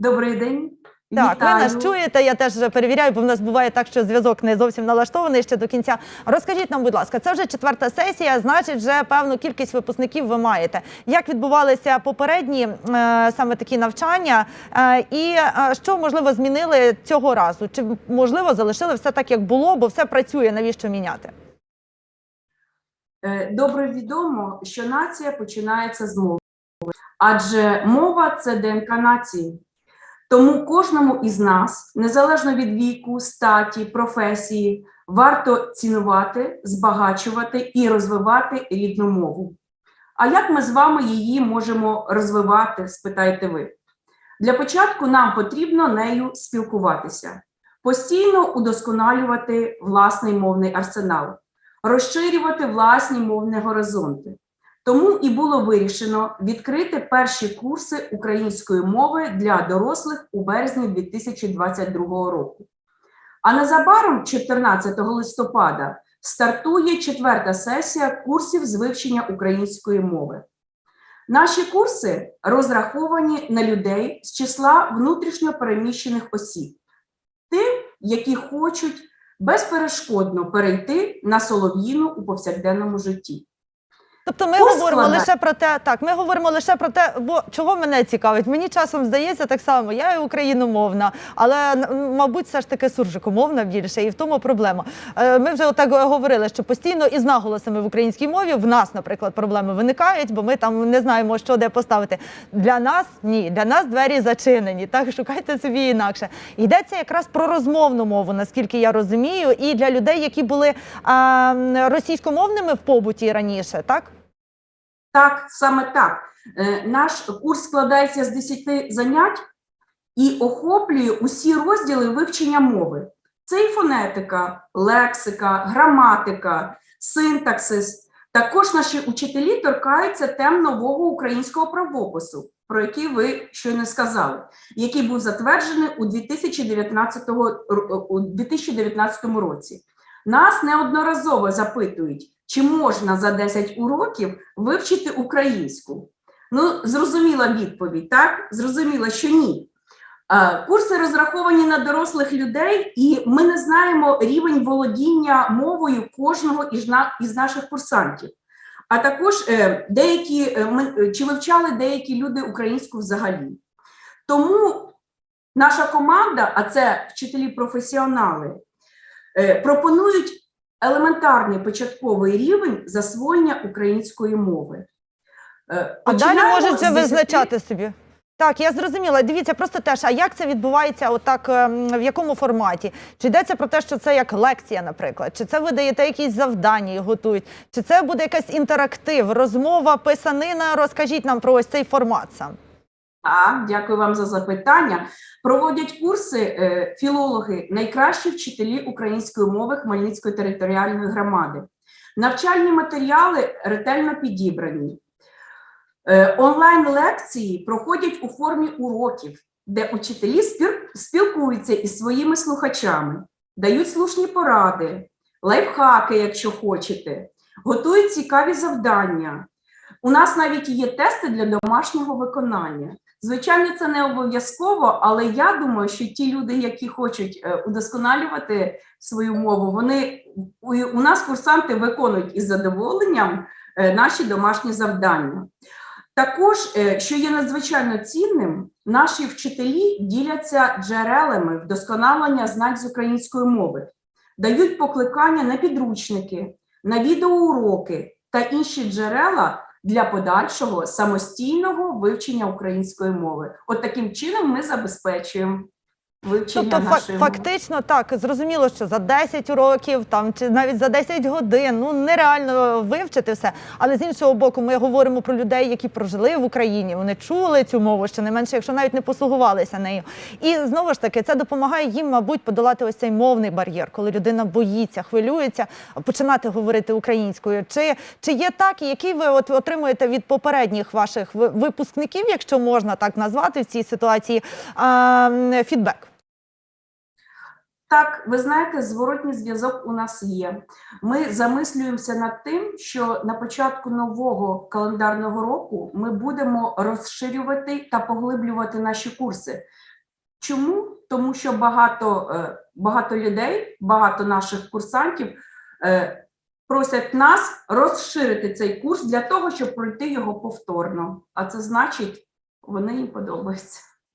Добрий день. Так, Вітаю. ви нас чуєте. Я теж перевіряю, бо в нас буває так, що зв'язок не зовсім налаштований ще до кінця. Розкажіть нам, будь ласка, це вже четверта сесія, значить, вже певну кількість випускників ви маєте. Як відбувалися попередні е, саме такі навчання, е, і е, що можливо змінили цього разу? Чи можливо залишили все так, як було, бо все працює? Навіщо міняти? Е, Добре відомо, що нація починається з мови, адже мова це ДНК нації. Тому кожному із нас, незалежно від віку, статі, професії, варто цінувати, збагачувати і розвивати рідну мову. А як ми з вами її можемо розвивати, спитаєте ви? Для початку нам потрібно нею спілкуватися, постійно удосконалювати власний мовний арсенал розширювати власні мовні горизонти. Тому і було вирішено відкрити перші курси української мови для дорослих у березні 2022 року. А незабаром, 14 листопада, стартує четверта сесія курсів з вивчення української мови. Наші курси розраховані на людей з числа внутрішньо переміщених осіб, тим, які хочуть безперешкодно перейти на солов'їну у повсякденному житті. Тобто ми Курс говоримо складає- лише про те, так ми говоримо лише про те, бо чого мене цікавить. Мені часом здається так само, я і україномовна, але мабуть, все ж таки суржикомовна більше, і в тому проблема. Е, Ми вже отак говорили, що постійно із наголосами в українській мові в нас, наприклад, проблеми виникають, бо ми там не знаємо, що де поставити. Для нас ні, для нас двері зачинені. Так шукайте собі інакше. Йдеться якраз про розмовну мову, наскільки я розумію, і для людей, які були а, російськомовними в побуті раніше, так. Так, саме так. Е, Наш курс складається з 10 занять і охоплює усі розділи вивчення мови. Це і фонетика, лексика, граматика, синтаксис. Також наші учителі торкаються тем нового українського правопису, про який ви щойно сказали, який був затверджений у 2019, ро- у 2019 році. Нас неодноразово запитують, чи можна за 10 уроків вивчити українську. Ну, зрозуміла відповідь, так? Зрозуміла, що ні. Е, Курси розраховані на дорослих людей, і ми не знаємо рівень володіння мовою кожного із наших курсантів. А також е, деякі е, чи вивчали деякі люди українську взагалі. Тому наша команда, а це вчителі-професіонали, е, пропонують елементарний початковий рівень засвоєння української мови. Е, А далі можуть вже визначати собі. Так, я зрозуміла. Дивіться, просто теж, а як це відбувається, отак, ем, в якому форматі? Чи йдеться про те, що це як лекція, наприклад? Чи це ви даєте якісь завдання і готують? Чи це буде якийсь інтерактив, розмова, писанина? Розкажіть нам про ось цей формат сам. Так, дякую вам за запитання. Проводять курси е, філологи, найкращі вчителі української мови Хмельницької територіальної громади. Навчальні матеріали ретельно підібрані. Е, онлайн-лекції проходять у формі уроків, де учителі спілкуються із своїми слухачами, дають слушні поради, лайфхаки, якщо хочете, готують цікаві завдання. У нас навіть є тести для домашнього виконання. Звичайно, це не обов'язково, але я думаю, що ті люди, які хочуть е, удосконалювати свою мову, вони у, нас курсанти виконують із задоволенням е, наші домашні завдання. Також, е, що є надзвичайно цінним, наші вчителі діляться джерелами вдосконалення знань з української мови, дають покликання на підручники, на відеоуроки та інші джерела для подальшого самостійного вивчення української мови. От таким чином ми забезпечуємо вивчення Тобто, нашої фактично, так зрозуміло, що за 10 років там чи навіть за 10 годин ну нереально вивчити все. Але з іншого боку, ми говоримо про людей, які прожили в Україні. Вони чули цю мову, що не менше, якщо навіть не послугувалися нею. І знову ж таки, це допомагає їм, мабуть, подолати ось цей мовний бар'єр, коли людина боїться, хвилюється починати говорити українською. Чи, чи є так, і який ви от отримуєте від попередніх ваших випускників, якщо можна так назвати в цій ситуації, фідбек? Так, ви знаєте, зворотній зв'язок у нас є. Ми замислюємося над тим, що на початку нового календарного року ми будемо розширювати та поглиблювати наші курси. Чому? Тому що багато, е, багато людей, багато наших курсантів е, просять нас розширити цей курс для того, щоб пройти його повторно. А це значить, вони їм подобаються.